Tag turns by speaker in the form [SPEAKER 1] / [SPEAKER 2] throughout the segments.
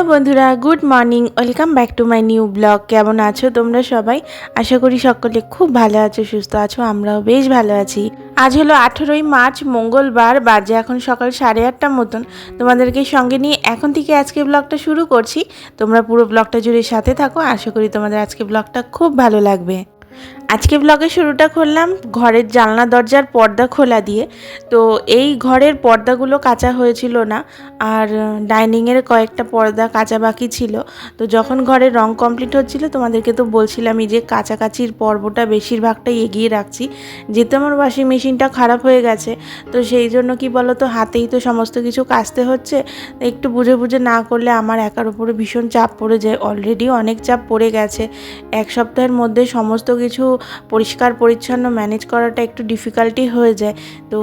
[SPEAKER 1] Hello বন্ধুরা, good morning, welcome back to my new blog. কেমন আছো তোমরা সবাই? আশা করি সকলে খুব ভালো আছো, সুস্থ আছো, আমরাও বেশ ভালো আছি। আজ হলো আঠেরোই মার্চ, মঙ্গলবার, বাজে এখন সকাল সাড়ে আটটার মতন। তোমাদেরকে সঙ্গে নিয়ে এখন থেকে আজকে ব্লগটা শুরু করছি। তোমরা পুরো ব্লগটা জুড়ে সাথে থাকো, আশা করি তোমাদের আজকে ব্লগটা খুব ভালো লাগবে। আজকে ব্লগের শুরুটা করলাম ঘরের জানলা দরজার পর্দা খোলা দিয়ে। তো এই ঘরের পর্দাগুলো কাঁচা হয়েছিল না, আর ডাইনিংয়ের কয়েকটা পর্দা কাঁচা বাকি ছিল। তো যখন ঘরের রং কমপ্লিট হচ্ছিল, তোমাদেরকে তো বলছিলামই যে কাছাকাছির পর্বটা বেশিরভাগটাই এগিয়ে রাখছি। যেহেতু আমার ওয়াশিং মেশিনটা খারাপ হয়ে গেছে, তো সেই জন্য কি বলো তো হাতেই তো সমস্ত কিছু কাচতে হচ্ছে। একটু বুঝে বুঝে না করলে আমার একার উপরে ভীষণ চাপ পড়ে যায়। অলরেডি অনেক চাপ পড়ে গেছে। এক সপ্তাহের মধ্যে সমস্ত কিছু পরিষ্কার, পরিচ্ছন্ন ম্যানেজ করাটা একটু ডিফিকাল্টি হয়ে যায়। তো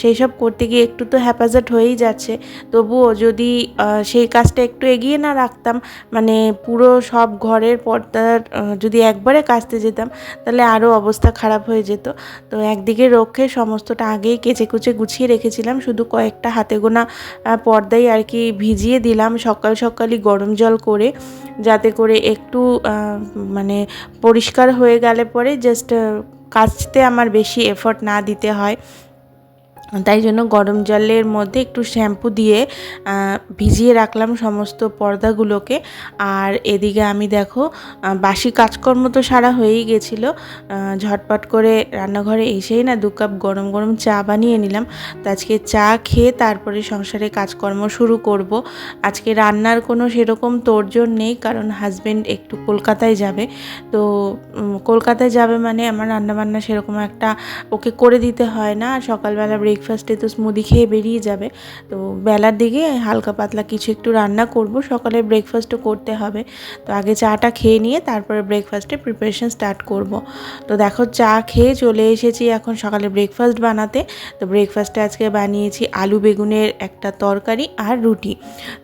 [SPEAKER 1] সেই সব করতে গিয়ে একটু তো হ্যাপাজার্ট হয়েই যাচ্ছে। তবুও যদি সেই কাজটা একটু এগিয়ে না রাখতাম মানে পুরো সব ঘরের পর্দার যদি একবারে কাচতে যেতাম, তাহলে আরও অবস্থা খারাপ হয়ে যেত। তো একদিকে রক্ষে সমস্তটা আগেই কেচে কুচে গুছিয়ে রেখেছিলাম, শুধু কয়েকটা হাতে গোনা পর্দাই আর কি ভিজিয়ে দিলাম সকাল সকালই গরম জল করে। যাতে করে একটু মানে পরিষ্কার হয়ে গেলে পরে জাস্ট কাচতে আমার বেশি এফর্ট না দিতে হয়। তাই জন্য গরম জলের মধ্যে একটু শ্যাম্পু দিয়ে ভিজিয়ে রাখলাম সমস্ত পর্দাগুলোকে। আর এদিকে আমি দেখো বাসি কাজকর্ম তো সারা হয়েই গেছিল। ঝটপট করে রান্নাঘরে এসেই না দু কাপ গরম গরম চা বানিয়ে নিলাম। তো আজকে চা খেয়ে তারপরে সংসারে কাজকর্ম শুরু করব। আজকে রান্নার কোনো সেরকম তোড়জোড় নেই, কারণ হাজবেন্ড একটু কলকাতায় যাবে। তো কলকাতায় যাবে মানে আমার রান্নাবান্না সেরকম একটা ওকে করে দিতে হয় না। সকালবেলা সকালবেলা ব্রেকফাস্টে তো স্মুদি খেয়ে বেরিয়ে যাবে। তো বেলার দিকে হালকা পাতলা কিছু একটু রান্না করব। সকালে ব্রেকফাস্টও করতে হবে। তো আগে চাটা খেয়ে নিয়ে তারপরে ব্রেকফাস্টে প্রিপারেশন স্টার্ট করব। তো দেখো চা খেয়ে চলে এসেছি এখন সকালে ব্রেকফাস্ট বানাতে। তো ব্রেকফাস্টে আজকে বানিয়েছি আলু বেগুনের একটা তরকারি আর রুটি।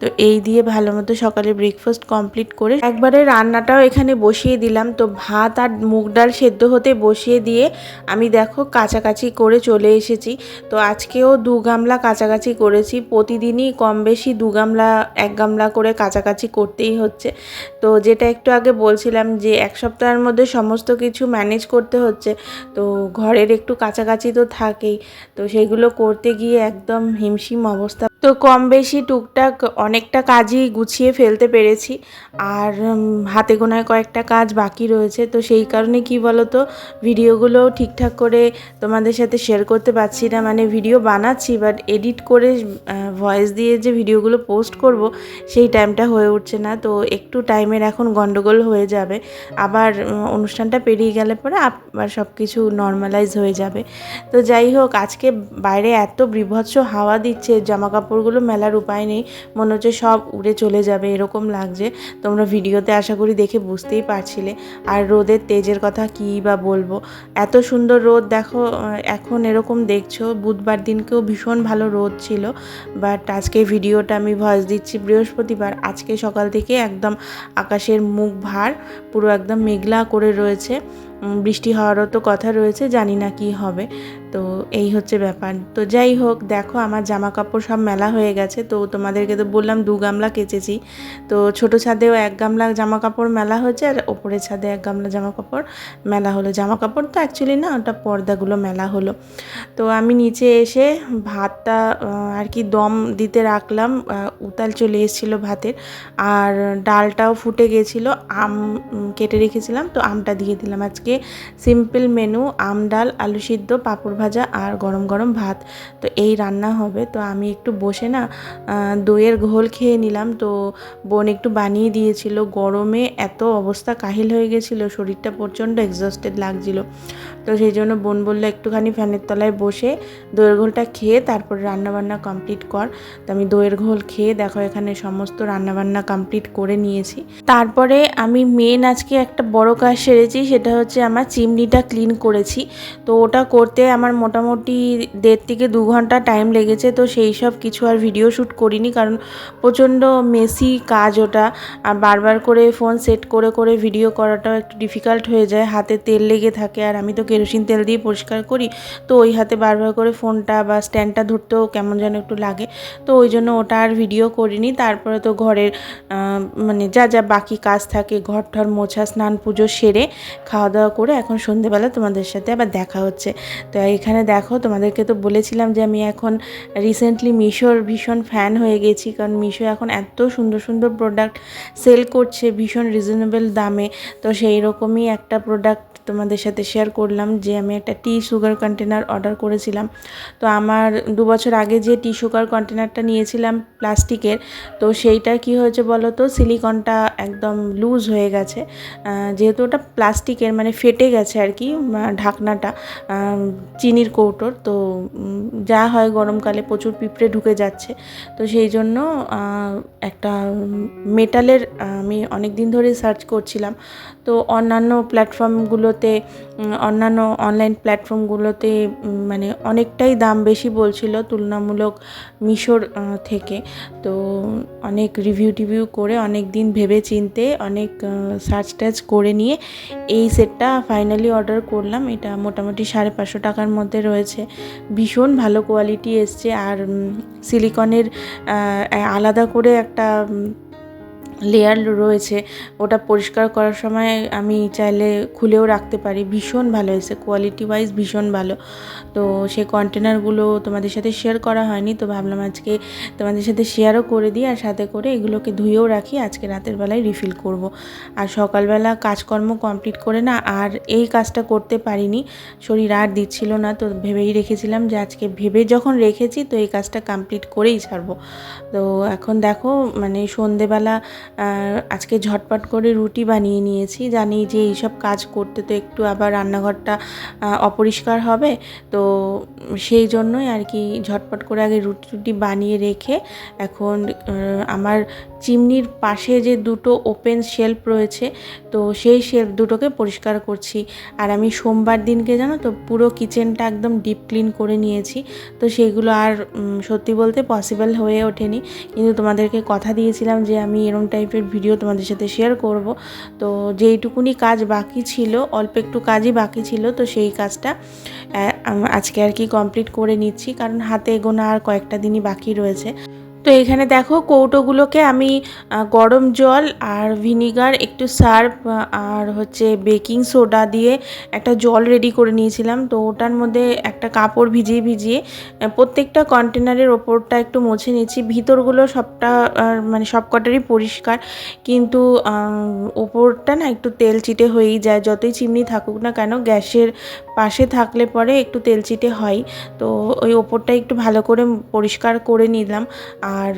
[SPEAKER 1] তো এই দিয়ে ভালো মতো সকালে ব্রেকফাস্ট কমপ্লিট করে একবারে রান্নাটাও এখানে বসিয়ে দিলাম। তো ভাত আর মুগ ডাল সেদ্ধ হতে বসিয়ে দিয়ে আমি দেখো কাছাকাছি করে চলে এসেছি। তো আজকেও দু গামলা কাছাকাছি করেছি। প্রতিদিনই কম বেশি দু গামলা, এক গামলা করে কাছাকাছি করতেই হচ্ছে। তো যেটা একটু আগে বলছিলাম যে, এক সপ্তাহের মধ্যে সমস্ত কিছু ম্যানেজ করতে হচ্ছে। তো ঘরের একটু কাছাকাছি তো থাকেই। তো সেইগুলো করতে গিয়ে একদম হিমশিম অবস্থা। তো কম বেশি টুকটাক অনেকটা কাজই গুছিয়ে ফেলতে পেরেছি। আর হাতে গোনায় কয়েকটা কাজ বাকি রয়েছে। তো সেই কারণে কি বলো তো ভিডিওগুলো ঠিকঠাক করে তোমাদের সাথে শেয়ার করতে পারছি না। মানে ভিডিও বানাচ্ছি বাট এডিট করে ভয়েস দিয়ে যে ভিডিওগুলো পোস্ট করব, সেই টাইমটা হয়ে উঠছে না। তো একটু টাইমের এখন গন্ডগোল হয়ে যাবে। আবার অনুষ্ঠানটা পেরিয়ে গেলে পরে আবার সব কিছু নর্মালাইজ হয়ে যাবে। তো যাই হোক, আজকে বাইরে এত বিভৎস হাওয়া দিচ্ছে জামা কাপড়গুলো মেলার উপায় নেই। মনে হচ্ছে সব উড়ে চলে যাবে, এরকম লাগছে। তোমরা ভিডিওতে আশা করি দেখে বুঝতেই পারছিলে। আর রোদের তেজের কথা কী বা বলব? এত সুন্দর রোদ, দেখো এখন এরকম দেখছ বুধবার দিনকেও ভীষণ ভালো রোদ ছিল বাট আজকে ভিডিওটা আমি ভয়েস দিচ্ছি বৃহস্পতিবার। আজকে সকাল থেকে একদম আকাশের মুখ ভার, পুরো একদম মেঘলা করে রয়েছে। বৃষ্টি হওয়ারও তো কথা রয়েছে, জানি না কি হবে। তো এই হচ্ছে ব্যাপার। তো যাই হোক, দেখো আমার জামা কাপড় সব মেলা হয়ে গেছে, তো তোমাদেরকে তো বললাম দু গামলা কেচেছি। তো ছোটো ছাদেও এক গামলা জামা কাপড় মেলা হয়েছে, আর ওপরের ছাদে এক গামলা জামা কাপড় মেলা হলো। জামা কাপড় তো অ্যাকচুয়ালি না, ওটা পর্দাগুলো মেলা হলো। তো আমি নিচে এসে ভাতটা আর কি দম দিতে রাখলাম উতাল চলে এসেছিল ভাতের, আর ডালটাও ফুটে গেছিল, আম কেটে রেখেছিলাম, তো আমটা দিয়ে দিলাম আজকে। সিম্পল মেনু, আম ডাল, আলু সিদ্ধ, পাঁপড় ভাজা আর গরম গরম ভাত। তো এই রান্না হবে। তো আমি একটু বসে না দইয়ের ঘোল খেয়ে নিলাম। তো বোন একটু বানিয়ে দিয়েছিল। গরমে এত অবস্থা কাহিল হয়ে গেছিল, শরীরটা প্রচণ্ড এক্সস্টেড লাগছিল। তো সেই জন্য বোন বলল একটুখানি ফ্যানের তলায় বসে দইয়ের ঘোলটা খেয়ে তারপর রান্নাবান্না কমপ্লিট কর। তো আমি দইয়ের ঘোল খেয়ে দেখো এখানে সমস্ত রান্নাবান্না কমপ্লিট করে নিয়েছি। তারপরে আমি মেন আজকে একটা বড় কাজ সেরেছি, সেটা হচ্ছে আমার চিমনিটা ক্লিন করেছি। তো ওটা করতে আমার মোটামুটি দেড় থেকে দু ঘণ্টা টাইম লেগেছে, তো সেই সব কিছু আর ভিডিও শ্যুট করিনি কারণ প্রচণ্ড মেসি কাজ ওটা। আর বারবার করে ফোন সেট করে করে ভিডিও করাটাও একটু ডিফিকাল্ট হয়ে যায়, হাতে তেল লেগে থাকে আর আমি তো কেরোসিন তেল দিয়ে পরিষ্কার করি, তো ওই হাতে বারবার করে ফোনটা বা স্ট্যান্ডটা ধরতেও কেমন যেন একটু লাগে। তো ওই জন্য ওটা আর ভিডিও করিনি। তারপরে তো ঘরের মানে যা যা বাকি কাজ থাকে ঘর ঠর মোছা, স্নান, পুজো সেরে খাওয়া দাওয়া করে এখন সন্ধেবেলা তোমাদের সাথে আবার দেখা হচ্ছে। তো এখানে দেখো, তোমাদেরকে তো বলেছিলাম যে আমি এখন রিসেন্টলি মিশোর ভীষণ ফ্যান হয়ে গেছি, কারণ মিশো এখন এত সুন্দর সুন্দর প্রোডাক্ট সেল করছে ভীষণ রিজনেবল দামে। তো সেই রকমই একটা প্রোডাক্ট তোমাদের সাথে শেয়ার করলাম যে আমি একটা টি সুগার কন্টেনার অর্ডার করেছিলাম। তো আমার দু বছর আগে যে টি সুগার কন্টেনারটা নিয়েছিলাম প্লাস্টিকের, তো সেইটা কি হয়েছে বলো তো সিলিকনটা একদম লুজ হয়ে গেছে। যেহেতু ওটা প্লাস্টিকের মানে ফেটে গেছে আর কি ঢাকনাটা চিনির কৌটোর, তো যা হয় গরমকালে প্রচুর পিঁপড়ে ঢুকে যাচ্ছে। তো সেই জন্য একটা মেটালের আমি অনেক দিন ধরে সার্চ করছিলাম। তো অন্যান্য প্ল্যাটফর্মগুলোতে উম, অন্যান্য অনলাইন প্ল্যাটফর্মগুলোতে মানে অনেকটাই দাম বেশি বলছিল তুলনামূলক মিশোর থেকে। তো অনেক রিভিউ টিভিউ করে অনেক দিন ভেবে চিনতে অনেক সার্চ টাচ করে নিয়ে এই সেটটা ফাইনালি অর্ডার করলাম। এটা মোটামুটি সাড়ে পাঁচশো টাকার মধ্যে রয়েছে। ভীষণ ভালো কোয়ালিটি এসছে। আর সিলিকনের আলাদা করে একটা লেয়ার রয়েছে, ওটা পরিষ্কার করার সময় আমি চাইলে খুলেও রাখতে পারি। ভীষণ ভালো হয়েছে কোয়ালিটি ওয়াইজ ভীষণ ভালো। তো সেই কন্টেনারগুলো তোমাদের সাথে শেয়ার করা হয়নি, তো ভাবলাম আজকে তোমাদের সাথে শেয়ারও করে দিই আর সাথে করে এগুলোকে ধুয়েও রাখি, আজকে রাতের বেলায় রিফিল করব। আর সকালবেলা কাজকর্ম কমপ্লিট করে না আর এই কাজটা করতে পারিনি, শরীর আর দিচ্ছিল না, তো ভেবেই রেখেছিলাম যে আজকে ভেবে যখন রেখেছি তো এই কাজটা কমপ্লিট করেই ছাড়বো। তো এখন দেখো মানে সন্ধেবেলা আজকে ঝটপট করে রুটি বানিয়ে নিয়েছি। জানি যে এইসব কাজ করতে তো একটু আবার রান্নাঘরটা অপরিষ্কার হবে। তো সেই জন্যই আর কি ঝটপট করে আগে রুটি টুটি বানিয়ে রেখে এখন আমার চিমনির পাশে যে দুটো ওপেন শেলফ রয়েছে, তো সেই শেলফ দুটোকে পরিষ্কার করছি। আর আমি সোমবার দিনকে জানো তো পুরো কিচেনটা একদম ডিপ ক্লিন করে নিয়েছি। তো সেগুলো আর সত্যি বলতে পসিবল হয়ে ওঠেনি। কিন্তু তোমাদেরকে কথা দিয়েছিলাম যে আমি এরম টাইপের ভিডিও তোমাদের সাথে শেয়ার করব। তো যেইটুকুনি কাজ বাকি ছিল, অল্প একটু কাজই বাকি ছিল, তো সেই কাজটা আজকে আর কি কমপ্লিট করে নিচ্ছি। কারণ হাতে গোনা আর কয়েকটা দিনই বাকি রয়েছে। তো এখানে দেখো কৌটোগুলোকে আমি গরম জল আর ভিনিগার, একটু সার্ফ আর হচ্ছে বেকিং সোডা দিয়ে একটা জল রেডি করে নিয়েছিলাম। তো ওটার মধ্যে একটা কাপড় ভিজিয়ে ভিজিয়ে প্রত্যেকটা কন্টেনারের ওপরটা একটু মুছে নিয়েছি। ভিতরগুলো সবটা মানে সবকটারই পরিষ্কার। কিন্তু ওপরটা না একটু তেল চিটে হয়েই যায়। যতই চিমনি থাকুক না কেন, গ্যাসের পাশে থাকলে পরে একটু তেল চিটে হয়। তো ওই ওপরটা একটু ভালো করে পরিষ্কার করে নিলাম। আর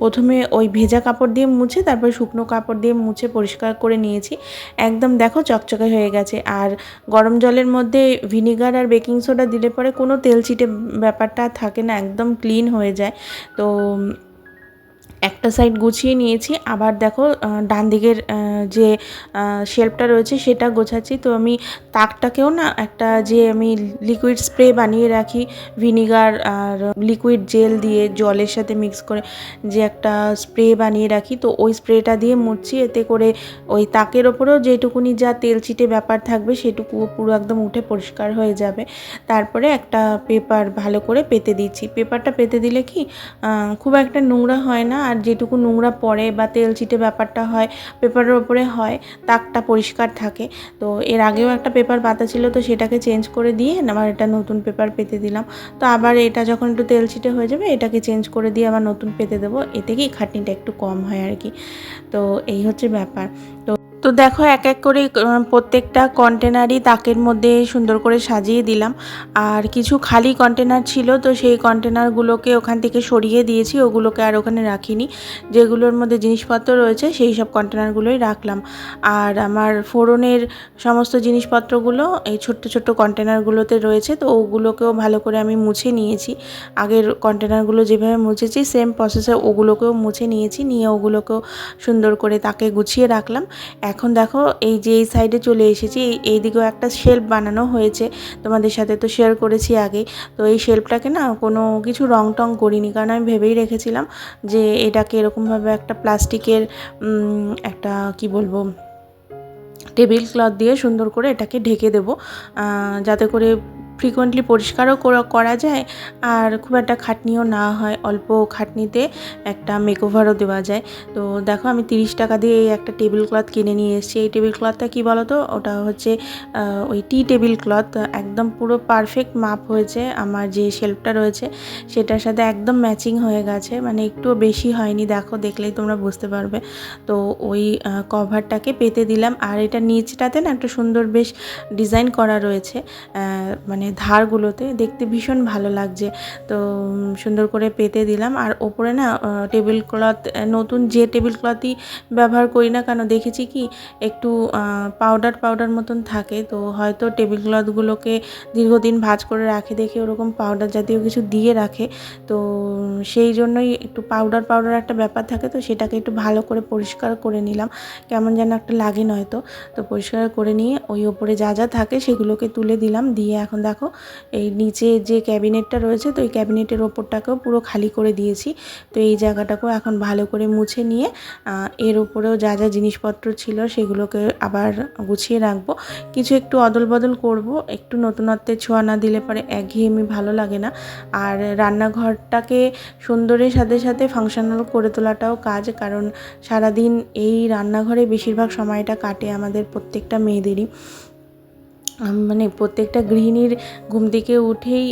[SPEAKER 1] প্রথমে ওই ভেজা কাপড় দিয়ে মুছে তারপর শুকনো কাপড় দিয়ে মুছে পরিষ্কার করে নিয়েছি। একদম দেখো চকচকে হয়ে গেছে। আর গরম জলের মধ্যে ভিনিগার আর বেকিং সোডা দিলে পরে কোনো তেল ছিটে ব্যাপারটা থাকে না, একদম ক্লিন হয়ে যায়। তো একটা সাইড গুছিয়ে নিয়েছি। আবার দেখো ডান দিকের যে শেল্ফটা রয়েছে সেটা গোছাচ্ছি। তো আমি তাকটাকেও না একটা যে আমি লিকুইড স্প্রে বানিয়ে রাখি ভিনিগার আর লিকুইড জেল দিয়ে জলের সাথে মিক্স করে যে একটা স্প্রে বানিয়ে রাখি। তো ওই স্প্রেটা দিয়ে মুছছি এতে করে ওই তাকের ওপরেও যেটুকুনি যা তেল চিটে ব্যাপার থাকবে সেটুকু পুরো একদম উঠে পরিষ্কার হয়ে যাবে। তারপরে একটা পেপার ভালো করে পেতে দিচ্ছি। পেপারটা পেতে দিলে কি খুব একটা নোংরা হয় না। আর যেটুকু নোংরা পড়ে বা তেল ছিটে ব্যাপারটা হয়, পেপারের ওপরে হয়, তাকটা পরিষ্কার থাকে। তো এর আগেও একটা পেপার পাতা ছিল, তো সেটাকে চেঞ্জ করে দিয়ে আবার এটা নতুন পেপার পেতে দিলাম। তো আবার এটা যখন একটু তেল ছিটে হয়ে যাবে, এটাকে চেঞ্জ করে দিয়ে আবার নতুন পেতে দেবো। এতে কি খাটনিটা একটু কম হয় আর কি। তো এই হচ্ছে ব্যাপার। তো তো দেখো, এক এক করে প্রত্যেকটা কন্টেনারই তাকের মধ্যে সুন্দর করে সাজিয়ে দিলাম। আর কিছু খালি কন্টেনার ছিল, তো সেই কন্টেনারগুলোকে ওখান থেকে সরিয়ে দিয়েছি। ওগুলোকে আর ওখানে রাখিনি। যেগুলোর মধ্যে জিনিসপত্র রয়েছে, সেই সব কন্টেনারগুলোই রাখলাম। আর আমার ফোড়নের সমস্ত জিনিসপত্রগুলো এই ছোট্ট ছোট্ট কন্টেনারগুলোতে রয়েছে, তো ওগুলোকেও ভালো করে আমি মুছে নিয়েছি। আগের কন্টেনারগুলো যেভাবে মুছেছি সেম প্রসেসে ওগুলোকেও মুছে নিয়েছি। নিয়ে ওগুলোকেও সুন্দর করে তাকে গুছিয়ে রাখলাম। এখন দেখো, এই যে এই সাইডে চলে এসেছি, এই- দিকেও একটা শেল্ফ বানানো হয়েছে। তোমাদের সাথে তো শেয়ার করেছি আগে। তো এই শেল্ফটাকে না কোনো কিছু রং টং করিনি, কারণ আমি ভেবেই রেখেছিলাম যে এটাকে এরকমভাবে একটা প্লাস্টিকের একটা কি বলব টেবিল ক্লথ দিয়ে সুন্দর করে এটাকে ঢেকে দেব যাতে করে ফ্রিকোয়েন্টলি পরিষ্কারও করা- যায় আর খুব একটা খাটনিও না হয় অল্প খাটনিতে একটা মেকওভারও দেওয়া যায়। তো দেখো আমি তিরিশ টাকা দিয়ে এই একটা টেবিল ক্লথ কিনে নিয়ে এসেছি। এই টেবিল ক্লথটা কী বলো তো ওটা হচ্ছে ওই টি টেবিল ক্লথ একদম পুরো পারফেক্ট মাপ হয়েছে আমার যে শেল্ফটা রয়েছে। সেটার সাথে একদম ম্যাচিং হয়ে গেছে মানে একটুও বেশি হয়নি। দেখো দেখলেই তোমরা বুঝতে পারবে। তো ওই কভারটাকে পেতে দিলাম। আর এটা নিচটাতে না একটা সুন্দর বেশ ডিজাইন করা রয়েছে। আহ, মানে ধারগুলোতে দেখতে ভীষণ ভালো লাগছে। তো সুন্দর করে পেতে দিলাম। আর ওপরে না টেবিল ক্লথ নতুন যে টেবিল ক্লথই ব্যবহার করি না কেন, দেখেছি কি একটু পাউডার পাউডার মতন থাকে। তো হয়তো টেবিল ক্লথগুলোকে দীর্ঘদিন ভাঁজ করে রাখে, দেখে ওরকম পাউডার জাতীয় কিছু দিয়ে রাখে। তো সেই জন্যই একটু পাউডার পাউডার একটা ব্যাপার থাকে তো, সেটাকে একটু ভালো করে পরিষ্কার করে নিলাম। কেমন যেন একটা লাগে নয়তো। তো পরিষ্কার করে নিয়ে ওই ওপরে যা যা থাকে সেগুলোকে তুলে দিলাম। দিয়ে এখন দেখো এই নিচে যে ক্যাবিনেটটা রয়েছে, তো এই ক্যাবিনেটের ওপরটাকেও পুরো খালি করে দিয়েছি। তো এই জায়গাটাকেও এখন ভালো করে মুছে নিয়ে এর ওপরেও যা যা জিনিসপত্র ছিল সেগুলোকে আবার গুছিয়ে রাখব। কিছু একটু অদল বদল করব, একটু নতুনত্বের ছোঁয়া না দিলে পরে একঘেয়েমি ভালো লাগে না। আর রান্নাঘরটাকে সুন্দরের সাথে সাথে ফাংশনাল করে তোলাটাও কাজ, কারণ সারাদিন এই রান্নাঘরে বেশিরভাগ সময়টা কাটে আমাদের প্রত্যেকটা মেয়েদেরই। মানে প্রত্যেকটা গৃহিণীর ঘুম থেকে উঠেই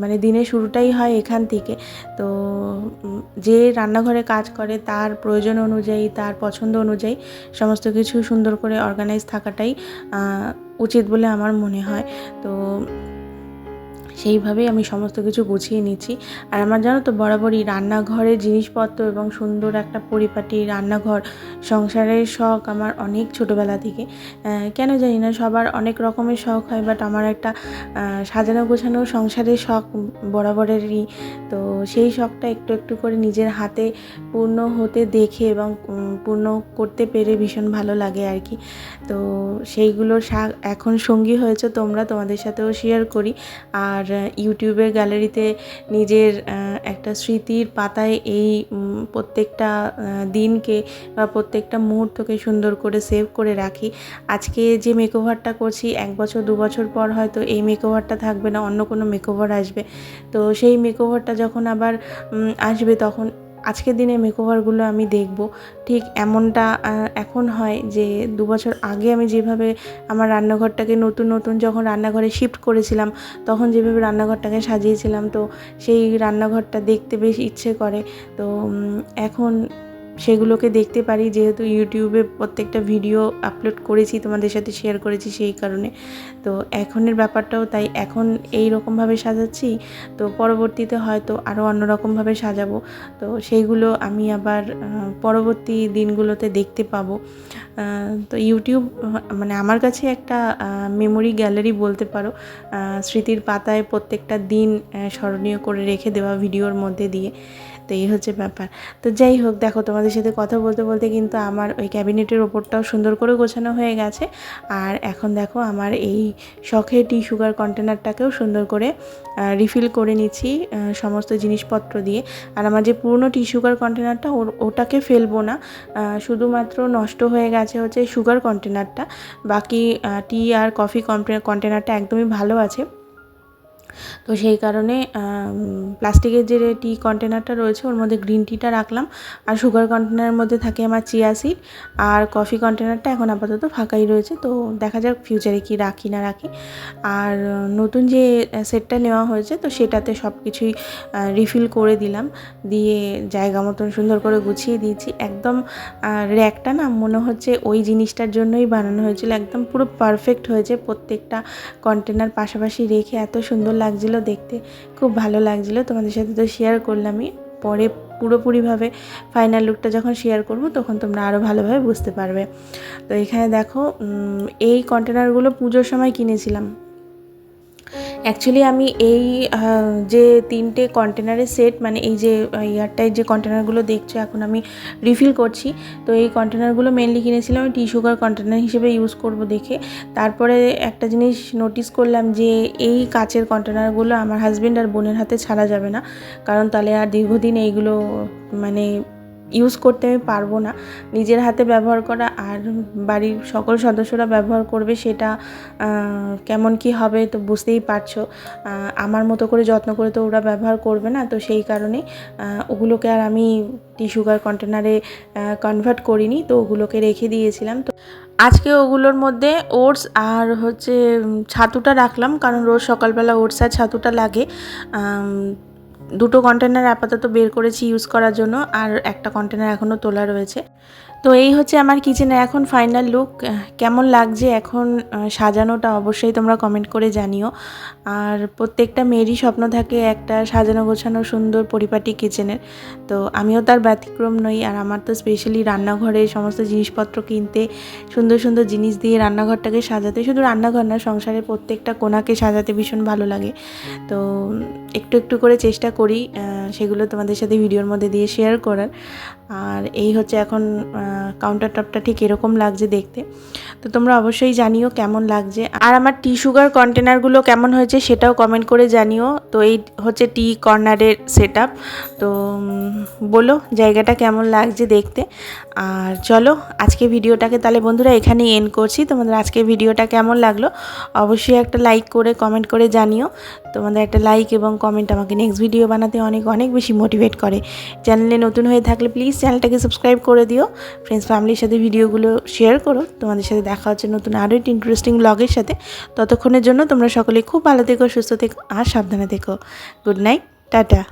[SPEAKER 1] মানে দিনের শুরুটাই হয় এখান থেকে। তো যে রান্নাঘরে কাজ করে তার প্রয়োজন অনুযায়ী, তার পছন্দ অনুযায়ী সমস্ত কিছু সুন্দর করে অর্গানাইজ থাকাটাই উচিত বলে আমার মনে হয়। তো সেইভাবেই আমি সমস্ত কিছু গুছিয়ে নিচ্ছি। আর আমার জানো তো বরাবরই রান্নাঘরের জিনিসপত্র এবং সুন্দর একটা পরিপাটি রান্নাঘর সংসারের শখ আমার অনেক ছোটোবেলা থেকে। কেন জানি না সবার অনেক রকমের শখ হয় বাট আমার একটা সাজানো গোছানো সংসারের শখ বরাবরেরই। তো সেই শখটা একটু একটু করে নিজের হাতে পূর্ণ হতে দেখে এবং পূর্ণ করতে পেরে ভীষণ ভালো লাগে আর কি। তো সেইগুলোর শা এখন সঙ্গী হয়েছে তোমরা, তোমাদের সাথেও শেয়ার করি। আর ইউটিউবের গ্যালারিতে নিজের একটা স্মৃতির পাতায় এই প্রত্যেকটা দিনকে বা প্রত্যেকটা মুহূর্তকে সুন্দর করে সেভ করে রাখি। আজকে যে মেকওভারটা করছি, এক বছর, দু বছর পর হয়তো এই মেকওভারটা থাকবে না, অন্য কোনো মেকওভার আসবে। তো সেই মেকওভারটা যখন আবার আসবে তখন আজকের দিনে মেকওভারগুলো আমি দেখব। ঠিক এমনটা এখন হয় যে দু বছর আগে আমি যেভাবে আমার রান্নাঘরটাকে নতুন নতুন যখন রান্নাঘরে শিফট করেছিলাম, তখন যেভাবে রান্নাঘরটাকে সাজিয়েছিলাম, তো সেই রান্নাঘরটা দেখতে বেশ ইচ্ছে করে। তো এখন সেগুলোকে দেখতে পারি, যেহেতু ইউটিউবে প্রত্যেকটা ভিডিও আপলোড করেছি, তোমাদের সাথে শেয়ার করেছি সেই কারণে। তো এখনের ব্যাপারটাও তাই, এখন এই রকমভাবে সাজাচ্ছি, তো পরবর্তীতে হয়তো আরও অন্যরকমভাবে সাজাবো। তো সেইগুলো আমি আবার পরবর্তী দিনগুলোতে দেখতে পাবো। তো ইউটিউব মানে আমার কাছে একটা মেমোরি গ্যালারি বলতে পারো স্মৃতির পাতায় প্রত্যেকটা দিন স্মরণীয় করে রেখে দেওয়া ভিডিওর মধ্যে দিয়ে। তো এই হচ্ছে ব্যাপার। তো যাই হোক, দেখো তোমাদের সাথে কথা বলতে বলতে কিন্তু আমার ওই ক্যাবিনেটের ওপরটাও সুন্দর করে গোছানো হয়ে গেছে। আর এখন দেখো আমার এই শখের টি সুগার কন্টেনারটাকেও সুন্দর করে রিফিল করে নিচ্ছি সমস্ত জিনিসপত্র দিয়ে। আর আমার যে পুরনো টি সুগার কন্টেনারটা ওটাকে ফেলব না। শুধুমাত্র নষ্ট হয়ে গেছে হচ্ছে সুগার কন্টেনারটা। বাকি টি আর কফি কন্টেনারটা একদমই ভালো আছে। তো সেই কারণে প্লাস্টিকের যে টি কন্টেনারটা রয়েছে, ওর মধ্যে গ্রিন টিটা রাখলাম। আর সুগার কন্টেনারের মধ্যে থাকে আমার চিয়া সিড। আর কফি কন্টেনারটা এখন আপাতত ফাঁকাই রয়েছে। তো দেখা যাক ফিউচারে কি রাখি না রাখি। আর নতুন যে সেটটা নেওয়া হয়েছে, তো সেটাতে সব কিছুই রিফিল করে দিলাম। দিয়ে জায়গা মতন সুন্দর করে গুছিয়ে দিয়েছি। একদম র্যাকটা না মনে হচ্ছে ওই জিনিসটার জন্যই বানানো হয়েছিল। একদম পুরো পারফেক্ট হয়েছে। প্রত্যেকটা কন্টেনার পাশাপাশি রেখে এত সুন্দর লাগছিল দেখতে, খুব ভালো লাগছিল। তোমাদের সাথে তো শেয়ার করলামই। পরে পুরোপুরিভাবে ফাইনাল লুকটা যখন শেয়ার করব, তখন তোমরা আরও ভালোভাবে বুঝতে পারবে। তো এখানে দেখো এই কন্টেনারগুলো পুজোর সময় কিনেছিলাম। অ্যাকচুয়ালি আমি এই যে তিনটে কন্টেনারের সেট মানে এই যে এয়ারটাইট যে কন্টেনারগুলো দেখছ, এখন আমি রিফিল করছি। তো এই কন্টেনারগুলো মেনলি কিনেছিলাম টি সুগার কন্টেনার হিসেবে ইউজ করব দেখে। তারপরে একটা জিনিস নোটিস করলাম যে, এই কাচের কন্টেনারগুলো আমার হাজব্যান্ড আর বোনের হাতে ছাড়া যাবে না। কারণ তাহলে আর দীর্ঘদিন এইগুলো মানে ইউজ করতে আমি পারব না। নিজের হাতে ব্যবহার করা আর বাড়ির সকল সদস্যরা ব্যবহার করবে সেটা কেমন কি হবে তো বুঝতেই পারছ। আমার মতো করে যত্ন করে তো ওরা ব্যবহার করবে না তো সেই কারণে ওগুলোকে আর আমি টি সুগার কন্টেনারে কনভার্ট করিনি তো ওগুলোকে রেখে দিয়েছিলাম তো। আজকে ওগুলোর মধ্যে ওটস আর হচ্ছে ছাতুটা রাখলাম কারণ রোজ সকালবেলা ওটস আর ছাতুটা লাগে। দুটো কন্টেনার আপাতত বের করেছি ইউজ করার জন্য আর একটা কন্টেনার এখনও তোলা রয়েছে। তো এই হচ্ছে আমার কিচেনের এখন ফাইনাল লুক কেমন লাগছে এখন সাজানোটা অবশ্যই তোমরা কমেন্ট করে জানিও। আর প্রত্যেকটা মেয়েরই স্বপ্ন থাকে একটা সাজানো গোছানো সুন্দর পরিপাটি কিচেনের তো আমিও তার ব্যতিক্রম নই, আর আমার তো স্পেশালি রান্নাঘরে সমস্ত জিনিসপত্র কিনতে, সুন্দর সুন্দর জিনিস দিয়ে রান্নাঘরটাকে সাজাতে, শুধু রান্নাঘর না, সংসারের প্রত্যেকটা কোনাকে সাজাতে ভীষণ ভালো লাগে। তো একটু একটু করে চেষ্টা করি সেগুলো তোমাদের সাথে ভিডিওর মধ্যে দিয়ে শেয়ার করার। আর এই হচ্ছে এখন কাউন্টার টপটা ঠিক এরকম লাগছে দেখতে। তো তোমরা অবশ্যই জানিও কেমন লাগছে। আর আমার টি সুগার কন্টেনারগুলো কেমন হয়েছে সেটাও কমেন্ট করে জানিও। তো এই হচ্ছে টি কর্নারের সেট তো বলো জায়গাটা কেমন লাগছে দেখতে। আর চলো আজকে ভিডিওটাকে তাহলে বন্ধুরা এখানেই এন্ড করছি। তোমাদের আজকে ভিডিওটা কেমন লাগল অবশ্যই একটা লাইক করে কমেন্ট করে জানিও। তোমাদের একটা লাইক এবং কমেন্ট আমাকে নেক্সট ভিডিও বানাতে অনেক অনেক বেশি মোটিভেট করে। চ্যানেলে নতুন হয়ে থাকলে প্লিজ চ্যানেলটাকে সাবস্ক্রাইব করে দিও। ফ্রেন্ডস ফ্যামিলির সাথে ভিডিওগুলো শেয়ার করো। তোমাদের সাথে দেখা হচ্ছে নতুন আরও একটি ইন্টারেস্টিং ব্লগের সাথে। ততক্ষণের জন্য তোমরা সকলে খুব ভালো থেকো, সুস্থ থেকো আর সাবধানে থেকো। Good night tata.